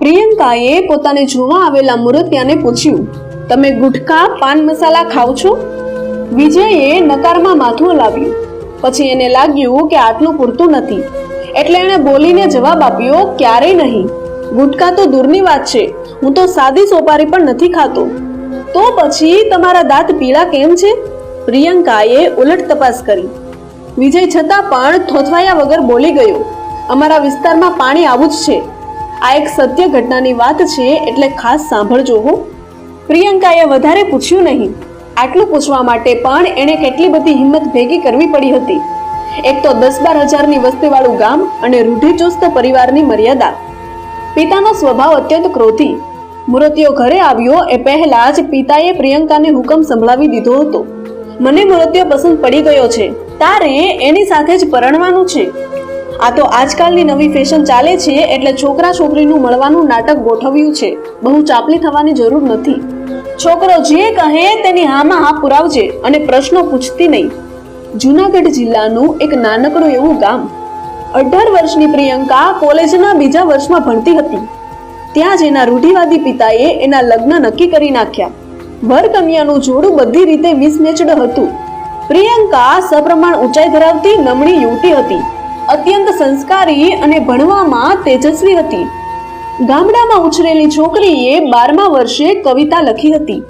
પ્રિયંકાએ પોતાને જોવા આવેલા મુરતિયાને પૂછ્યું, તમે ગુટખા પાન મસાલા ખાવ છો? વિજયે નકારમાં માથું હલાવ્યું. પછી એને લાગ્યું કે આટલું પૂરતું નથી. એટલે એણે બોલીને જવાબ આપ્યો, ક્યારેય નહીં. ગુટખા તો દૂરની વાત છે. હું તો સાદી સોપારી પણ નથી ખાતો. તો પછી, તમારા દાંત પીળા કેમ છે? પ્રિયંકાએ ઉલટ તપાસ કરી. વિજય છતાં પણ થોથવાયા વગર બોલી ગયો, અમારા વિસ્તારમાં પાણી આવું જ છે. આ એક સત્ય ઘટનાની વાત છે, એટલે ખાસ સાંભળજો હો. પ્રિયંકાએ વધારે પૂછ્યું નહીં. આટલું પૂછવા માટે પણ એણે કેટલી બધી હિંમત ભેગી કરવી પડી હતી. એક તો દસ બાર હજારની વસ્તીવાળું ગામ અને રૂઢિચુસ્ત પરિવારની મર્યાદા. પિતાનો સ્વભાવ અત્યંત ક્રોધી. મૂર્તિઓ ઘરે આવ્યો એ પહેલા જ પિતાએ પ્રિયંકાને હુકમ સંભળાવી દીધો હતો. મને મૂર્તિઓ પસંદ પડી ગયો છે. તારે એની સાથે જ પરણવાનું છે. આ તો આજકાલની નવી ફેશન ચાલે છે, એટલે છોકરા છોકરીનું મળવાનું નાટક ગોઠવ્યું છે. બહુ ચાપલી થવાની જરૂર નથી. છોકરો જે કહે તેની હામાં હા પુરાવજે અને પ્રશ્નો પૂછતી નહીં. જુનાગઢ જિલ્લાનું એક નાનકડું એવું ગામ. અઢાર વર્ષની પ્રિયંકા કોલેજના બીજા વર્ષમાં ભણતી હતી. ત્યાં જ એના રૂઢિવાદી પિતાએ એના લગ્ન નક્કી કરી નાખ્યા. વર કન્યાનું જોડું બધી રીતે મિસમેચડ હતું. પ્રિયંકા સપ્રમાણ ઊંચાઈ ધરાવતી નમણી યુવતી હતી. અત્યંત સંસ્કારી અને ભણવામાં તેજસ્વી હતી. ગામડામાં ઉછરેલી છોકરીએ બારમા વર્ષે કવિતા લખી હતી.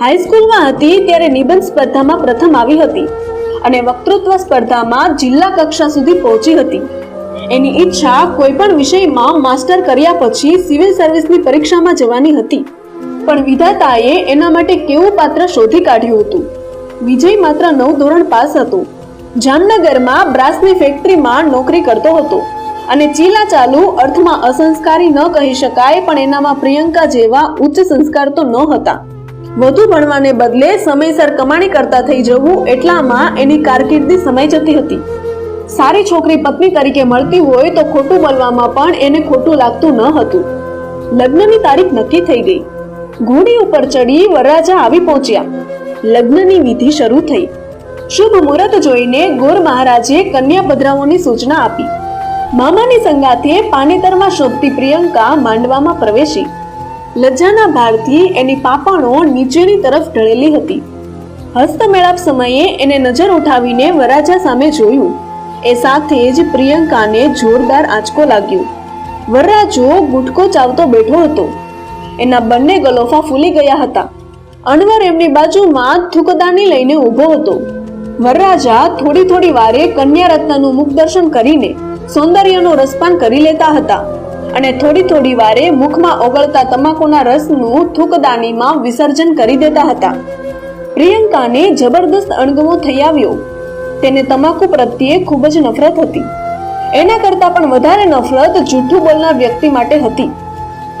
હાઈસ્કૂલમાં હતી ત્યારે નિબંધ સ્પર્ધામાં પ્રથમ આવી હતી અને વક્તૃત્વ સ્પર્ધામાં જિલ્લા કક્ષા સુધી પહોંચી હતી. એની ઈચ્છા કોઈ પણ વિષયમાં માસ્ટર કર્યા પછી સિવિલ સર્વિસની પરીક્ષામાં જવાની હતી. પણ વિધાતાએ એના માટે કેવું પાત્ર શોધી કાઢ્યું હતું? વિજય માત્ર નવ ધોરણ પાસ હતો. જામનગરમાં બ્રાસની ફેક્ટરીમાં નોકરી કરતો હતો અને ચીલા ચાલુ અર્થમાં અસંસ્કારી ન કહી શકાય, પણ એનામાં પ્રિયંકા જેવા ઉચ્ચ સંસ્કાર તો ન હતા. વધુ ભણવાને બદલે સમયસર કમાણી કરતા થઈ જવું એટલામાં એની કારકિર્દી સમય જતી હતી. સારી છોકરી પત્ની તરીકે મળતી હોય તો ખોટું બોલવામાં પણ એને ખોટું લાગતું ન હતું. લગ્નની તારીખ નક્કી થઈ ગઈ. ઘોડી ઉપર ચડી વરરાજા આવી પહોંચ્યા. લગ્નની વિધિ શરૂ થઈ. શુભ મુહૂર્ત જોઈને ગોર મહારાજે કન્યા પધરાવવાની સૂચના આપી. મામાની સંગાથે પાનેતરમાં શોભતી પ્રિયંકા માંડવામાં પ્રવેશી. લજ્જાના ભારથી એની પાપણો નીચેની તરફ ઢળેલી હતી. હસ્તમેળાપ સમયે એને નજર ઉઠાવીને વરાજા સામે જોયું. એ સાથે જ પ્રિયંકાને જોરદાર આંચકો લાગ્યો. વરરાજો ગુટકો ચાવતો બેઠો હતો. એના બંને ગલોફા ફૂલી ગયા હતા. અનવર એમની બાજુમાં થૂકદાની લઈને ઊભો હતો. વરરાજા થોડી થોડી વારે કન્યા રત્નનું મુખ દર્શન કરીને સૌંદર્યનું રસપાન કરી લેતા હતા અને થોડી થોડી વારે મુખમાં ઓગળતા તમાકુના રસનું થૂકદાનીમાં વિસર્જન કરી દેતા હતા. પ્રિયંકાને જબરદસ્ત અણગમો થઈ આવ્યો. તેને તમાકુ પ્રત્યે ખૂબ જ નફરત હતી. એના કરતાં પણ વધારે નફરત જૂઠું બોલનાર વ્યક્તિ માટે હતી.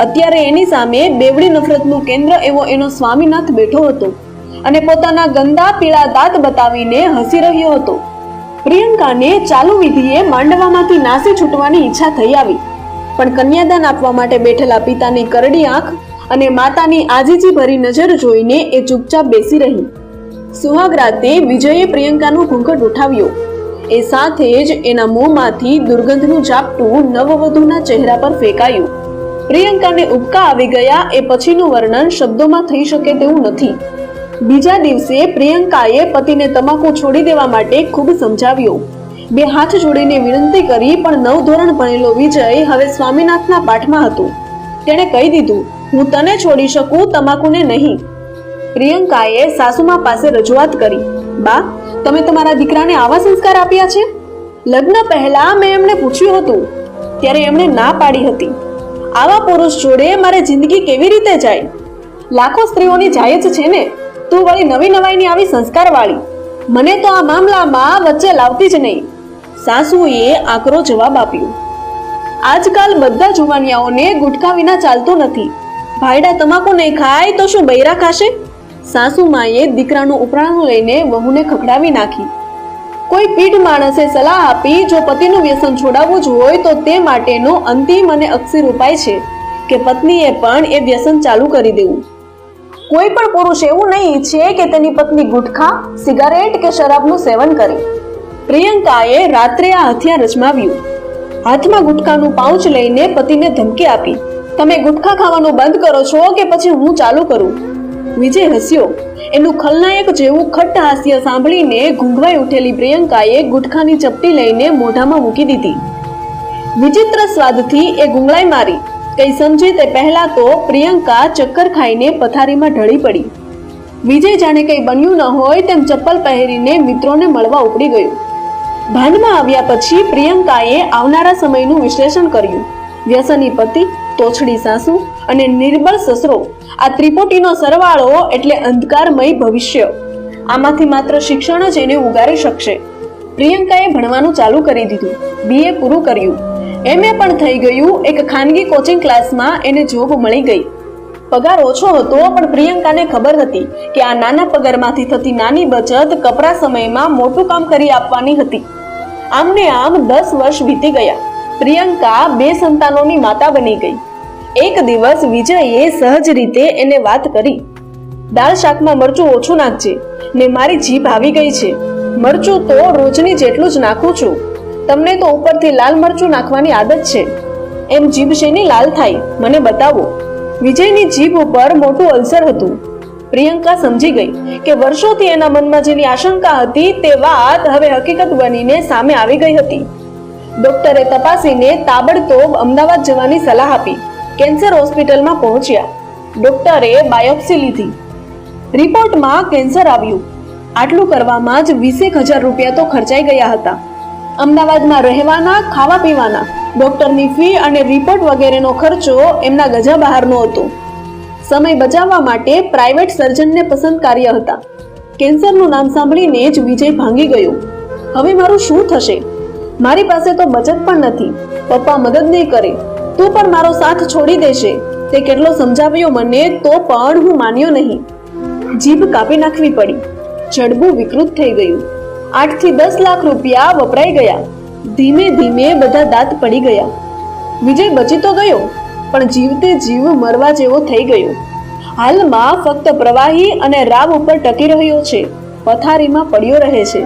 અત્યારે એની સામે બેવડી નફરતનું કેન્દ્ર એવો એનો સ્વામીનાથ બેઠો હતો. અને પોતાના ગંદા પીળા દાંત બતાવીને હસી રહ્યો હતો. પ્રિયંકાને ચાલુ વિધિએ માંડવામાંથી નાસી છૂટવાની ઈચ્છા થઈ આવી. પણ કન્યાદાન આપવા માટે બેઠેલા પિતાની કરડી આંખ અને માતાની આજીજી ભરી નજર જોઈને એ ચૂપચાપ બેસી રહી. સુહાગ રાતે વિજયે પ્રિયંકાનું ઘૂંઘટ ઉઠાવ્યો. એ સાથે જ એના મોંમાંથી દુર્ગંધનું ઝાપટું નવવધુના ચહેરા પર ફેંકાયું. પ્રિયંકાને ઉબકા આવી ગયા એ પછીનું વર્ણન શબ્દોમાં થઈ શકે તેવું નથી. બીજા દિવસે પ્રિયંકાએ પતિને તમાકુ છોડી દેવા માટે ખૂબ સમજાવ્યો. બે હાથ જોડીને વિનંતી કરી, પણ નવ ધોરણ ભણેલો વિજય હવે સ્વામીનાથના પાઠમાં હતો. તેણે કહી દીધું, હું તને છોડી શકું તમાકુને નહીં. પ્રિયંકાએ સાસુમા પાસે રજૂઆત કરી, બા, તમે તમારા દીકરાને આવા સંસ્કાર આપ્યા છે? લગ્ન પહેલા મેં એમને પૂછ્યું હતું, ત્યારે એમણે ના પાડી હતી. આવા પુરુષ જોડે મારે જિંદગી કેવી રીતે જાય? લાખો સ્ત્રીઓની જાય જ છે ને? તું વળી નવી નવાઈની આવી સંસ્કારવાળી. મને તો આ મામલામાં વચ્ચે લાવતી જ નહીં. સાસુએ આકરો જવાબ આપ્યો. આજકાલ બધા જુવાનિયાઓને ગુટકા વિના ચાલતું નથી. ભાઈડા તમાકુ નહીં ખાય તો શું બૈરા ખાશે? સાસુમાએ દીકરાનું ઉપરાણું લઈને વહુને ખખડાવી નાખી. કોઈ પીઢ માણસે સલાહ આપી, જો પતિનું વ્યસન છોડાવવું જ હોય તો તે માટેનો અંતિમ અને અક્ષીર ઉપાય છે કે પત્નીએ પણ એ વ્યસન ચાલુ કરી દેવું. કોઈ પણ પુરુષ એવું નહીં ઈચ્છે કે તેની પત્ની ગુટખા, સિગારેટ કે શરાબનું સેવન કરે. પ્રિયંકાએ રાત્રે આ હથિયાર રચમાવ્યું હાથમાં ગુટખાનું પાઉચ લઈને પતિને ધમકી આપી. તમે ગુટખા ખાવાનું બંધ કરો છો કે પછી હું ચાલુ કરું? વિજય હસ્યો. એનું ખલનાયક જેવું ખટ્ટ હાસ્ય સાંભળીને ઘૂંઘવાઈ ઉઠેલી પ્રિયંકાએ ગુટખાની ચપટી લઈને મોઢામાં મૂકી દીધી. વિચિત્ર સ્વાદથી એ ગુંગળાઈ મારી. કઈ સમજે તે પહેલા તો પ્રિયંકા ચક્કર ખાઈને પથારીમાં ઢળી પડી. વિજય જાણે કંઈ બન્યું ન હોય તેમ ચપ્પલ પહેરીને મિત્રોને મળવા ઉપડી ગયું. ભાનમાં આવ્યા પછી પ્રિયંકાએ આવનારા સમયનું વિશ્લેષણ કર્યું. વ્યસની પતિ, તોછડી સાસુ અને નિર્બળ સસરો. આ ત્રિપુટીનો સરવાળો એટલે અંધકારમય ભવિષ્ય. આમાંથી માત્ર શિક્ષણ જ એને ઉગારી શકશે. પ્રિયંકાએ ભણવાનું ચાલુ કરી દીધું. બીએ પૂરું કર્યું. એમએ પણ થઈ ગયું, એક ખાનગી કોચિંગ ક્લાસમાં એને જોબ મળી ગઈ. પગાર ઓછો હતો, પણ પ્રિયંકાને ખબર હતી કે આ નાના પગારમાંથી થતી નાની બચત કપરા સમયમાં મોટું કામ કરી આપવાની હતી. આમને આમ દસ વર્ષ વીતી ગયા. પ્રિયંકા બે સંતાનોની માતા બની ગઈ. એક દિવસ વિજયે સહજ રીતે એને વાત કરી. દાળ શાકમાં મરચું ઓછું નાખજે, ને મારી જીભ આવી ગઈ છે. મરચું તો રોજની જેટલું જ નાખું છું. તમને તો ઉપરથી લાલ મરચું નાખવાની આદત છે. એમ જીભ શેની લાલ થાય, મને બતાવો. વિજયની જીભ ઉપર મોટું અલ્સર હતું. પ્રિયંકા સમજી ગઈ કે વર્ષોથી એના મનમાં જેની આશંકા હતી તે વાત હવે હકીકત બનીને સામે આવી ગઈ હતી. ડોક્ટરે તપાસીને તાબડતોબ અમદાવાદ જવાની સલાહ આપી, કેન્સર હોસ્પિટલમાં પહોંચ્યા. ડોક્ટરે બાયોપ્સી લીધી. રિપોર્ટમાં કેન્સર આવ્યું. આટલું કરવામાં જ વીસેક હજાર રૂપિયા તો ખર્ચાઈ ગયા હતા. અમદાવાદમાં રહેવાના, ખાવા પીવાના. ડોક્ટરની ફી અને રિપોર્ટ વગેરેનો ખર્ચો એમના ગજા બહારનો હતો. સમય બચાવવા માટે પ્રાઇવેટ સર્જનને પસંદ કાર્ય હતા. કેન્સરનું નામ સાંભળીને જ વિજય ભાંગી ગયો. હવે મારું શું થશે? મારી પાસે તો બચત પણ નથી. પપ્પા મદદ નહીં કરે. તું પણ મારો સાથ છોડી દેશે. તે કેટલો સમજાવ્યો મને તો પણ હું માન્યો નહીં. જીભ કાપી નાખવી પડી. જડબું વિકૃત થઈ ગયું. આઠથી દસ લાખ રૂપિયા વપરાઈ ગયા. ધીમે ધીમે બધા દાંત પડી ગયા. વિજય બચી તો ગયો, પણ જીવતે જીવ મરવા જેવો થઈ ગયો. હાલમાં ફક્ત પ્રવાહી અને રાવ ઉપર ટકી રહ્યો છે. પથારીમાં પડ્યો રહે છે.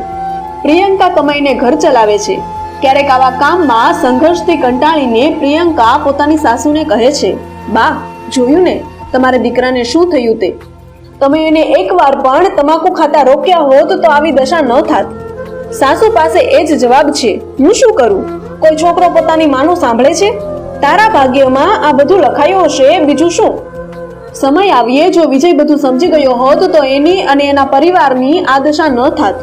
પ્રિયંકા કમાઈને ઘર ચલાવે છે. ક્યારેક આવા કામમાં સંઘર્ષથી કંટાળીને પ્રિયંકા પોતાની સાસુને કહે છે, બા, જોયું ને? તમારા દીકરાને શું થયું તે? તમે એને એકવાર પણ તમાકુ ખાતા રોક્યા હોત તો આવી દશા ન થાત. સાસુ પાસે એ જ જવાબ છે, હું શું કરું? કોઈ છોકરો પોતાની માનું સાંભળે છે? તારા ભાગ્યમાં આ બધું લખાયું હશે, બીજું શું? સમય આવીએ જો વિજય બધું સમજી ગયો હોત તો એની અને એના પરિવારની આ દશા ન થાત.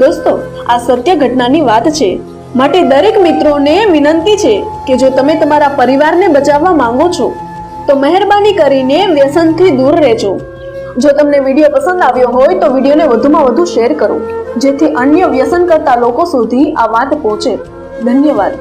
દોસ્તો, આ સત્ય ઘટનાની વાત છે. માટે દરેક મિત્રોને વિનંતી છે કે જો તમે તમારા પરિવારને બચાવવા માંગો છો, તો મહેરબાની કરીને વ્યસનથી દૂર રહેજો. જો તમને વીડિયો પસંદ આવ્યો હોય તો વિડીયોને વધુમાં વધુ શેર કરો, જેથી અન્ય વ્યસન કરતા લોકો સુધી આ વાત પહોંચે. ધન્યવાદ.